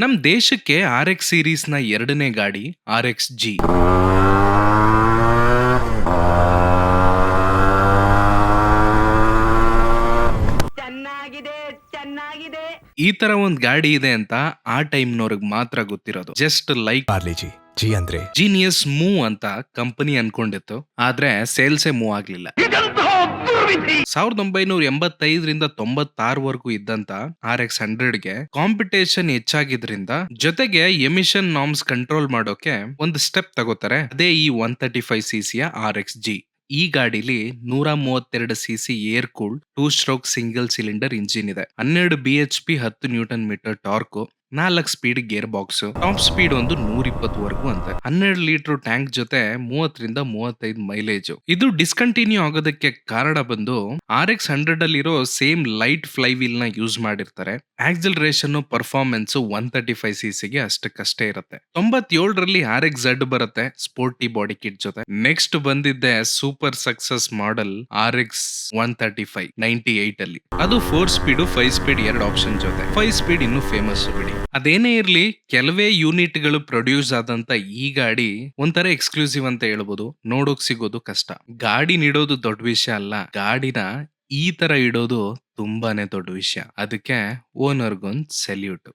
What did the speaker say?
ನಮ್ ದೇಶಕ್ಕೆ R X ಸೀರೀಸ್ನ ನ ಎರಡನೇ ಗಾಡಿ ಆರ್ ಎಕ್ಸ್ ಜಿ ಚೆನ್ನಾಗಿದೆ ಚೆನ್ನಾಗಿದೆ. ಈ ತರ ಒಂದ್ ಗಾಡಿ ಇದೆ ಅಂತ ಆ ಟೈಮ್ನವ್ರಿಗೆ ಮಾತ್ರ ಗೊತ್ತಿರೋದು. ಜಸ್ಟ್ ಲೈಕ್ ಪಾರ್ಲಿಜಿ ಜಿ ಅಂದ್ರೆ? ಜೀನಿಯಸ್ ಮೂವ್ ಅಂತ ಕಂಪನಿ ಅನ್ಕೊಂಡಿತ್ತು. ಆದ್ರೆ ಸೇಲ್ಸೇ ಮೂವ್ ಆಗ್ಲಿಲ್ಲ. ಸಾವಿರದ ಒಂಬೈನೂರ ಎಂಬತ್ತೈದರಿಂದ ತೊಂಬತ್ತಾರವರೆಗೂ ಇದ್ದಂತ ಆರ್ ಎಕ್ಸ್ ಹಂಡ್ರೆಡ್ಗೆ ಕಾಂಪಿಟೇಷನ್ ಹೆಚ್ಚಾಗಿದ್ರಿಂದ ಜೊತೆಗೆ ಎಮಿಷನ್ ನಾಮ್ಸ್ ಕಂಟ್ರೋಲ್ ಮಾಡೋಕೆ ಒಂದು ಸ್ಟೆಪ್ ತಗೋತಾರೆ. ಅದೇ ಈ ಒನ್ ತರ್ಟಿ ಫೈವ್ ಸಿ ಸಿಯ ಆರ್ ಎಕ್ಸ್ ಜಿ ಈ ಗಾಡಿಲಿ ನೂರ ಮೂವತ್ತೆರಡು C C air cooled two stroke single cylinder engine ಇದೆ. ಹನ್ನೆರಡು ಬಿ ಎಚ್ ಪಿ ಹತ್ತು ನ್ಯೂಟನ್ ಮೀಟರ್ ಟಾರ್ಕ್ ನಾಲ್ಕು speed gear box top speed ಒಂದು ನೂರ ಇಪ್ಪತ್ತವರೆಗೂ ಅಂತ. ಹನ್ನೆರಡು ಲೀಟರ್ ಟ್ಯಾಂಕ್ ಜೊತೆ ಮೂವತ್ತರಿಂದ ಮೂವತ್ತೈದು ಮೈಲೇಜ್ ಇದು ಡಿಸ್ಕಂಟಿನ್ಯೂ ಆಗೋದಕ್ಕೆ ಕಾರಣ ಬಂದು ಆರ್ ಎಕ್ಸ್ ಹಂಡ್ರೆಡ್ ಅಲ್ಲಿರೋ ಸೇಮ್ ಲೈಟ್ ಫ್ಲೈ ವೀಲ್ನ ಯೂಸ್ ಮಾಡಿರ್ತಾರೆ. Acceleration performance one thirty five C ಸಿಗೆ ಅಷ್ಟಕ್ಕಷ್ಟೇ ಇರುತ್ತೆ. ತೊಂಬತ್ತೇಳರಲ್ಲಿ ಆರ್ ಎಕ್ಸ್ ಝಡ್ ಬರುತ್ತೆ ಸ್ಪೋರ್ಟಿ ಬಾಡಿ ಕಿಟ್ ಜೊತೆ. ನೆಕ್ಸ್ಟ್ ಬಂದಿದ್ದೆ super success model R X one thirty five ninety eight ಅಲ್ಲಿ. ಅದು ಫೋರ್ ಸ್ಪೀಡ್ ಫೈವ್ ಸ್ಪೀಡ್ ಎರಡು ಆಪ್ಷನ್ ಜೊತೆ. ಫೈವ್ ಸ್ಪೀಡ್ ಇನ್ನು ಫೇಮಸ್ ಬಿಡಿ. ಅದೇನೇ ಇರಲಿ, ಕೆಲವೇ ಯೂನಿಟ್ಗಳು ಪ್ರೊಡ್ಯೂಸ್ ಆದಂತ ಈ ಗಾಡಿ ಒಂಥರ ಎಕ್ಸ್ಕ್ಲೂಸಿವ್ ಅಂತ ಹೇಳ್ಬೋದು. ನೋಡೋಕ್ ಸಿಗೋದು ಕಷ್ಟ. ಗಾಡಿ ನೀಡೋದು ದೊಡ್ಡ ವಿಷಯ ಅಲ್ಲ. ಗಾಡಿನ ಈ ತರ ಇಡೋದು ತುಂಬಾನೇ ದೊಡ್ಡ ವಿಷಯ. ಅದಕ್ಕೆ ಓನರ್ಗೊಂದು ಸೆಲ್ಯೂಟ್.